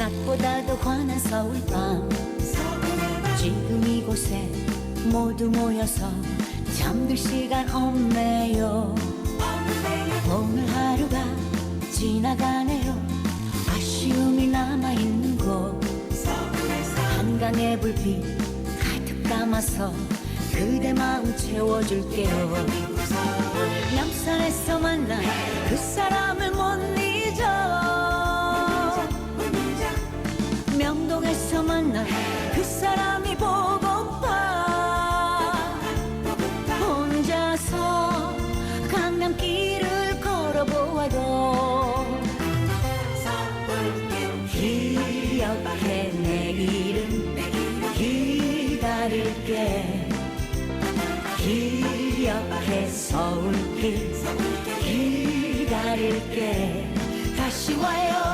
낮보다도 환한 서울 밤. 지금 이곳에 모두 모여서 잠들 시간 없네요. 오늘 하루가 지나가네요. 아쉬움이 남아있는 곳. 한강의 불빛 가득 담아서 그대 마음 채워줄게요. 남산에서 만난 그 사람을 기다릴게 기억해 서울길 기다릴게. 다시 와요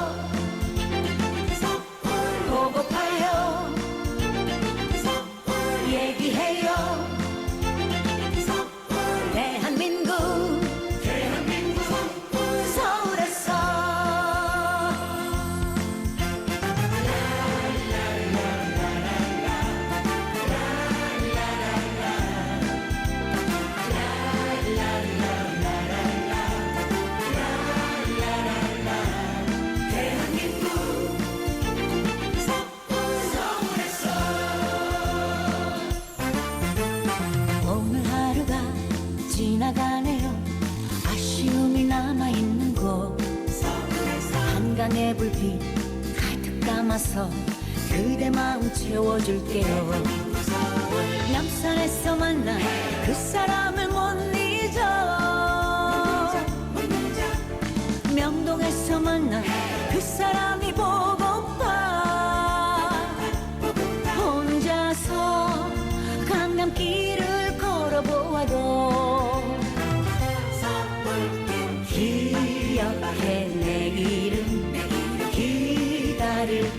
한강의 불빛 가득 담아서 그대 마음 채워줄게요. 남산에서 만난 그 사람을 못 잊어. 명동에서 만난 그 사람이 보고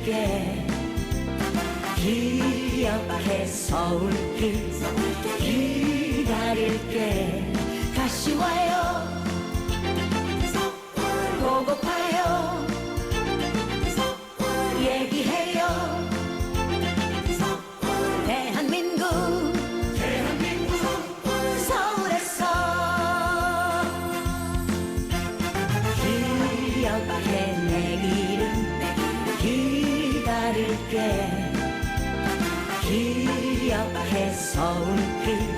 기다릴게 기억해 서울길 기다릴게. 다시 와요. 보고파요. 얘기해요 기다릴게 기억해 서울길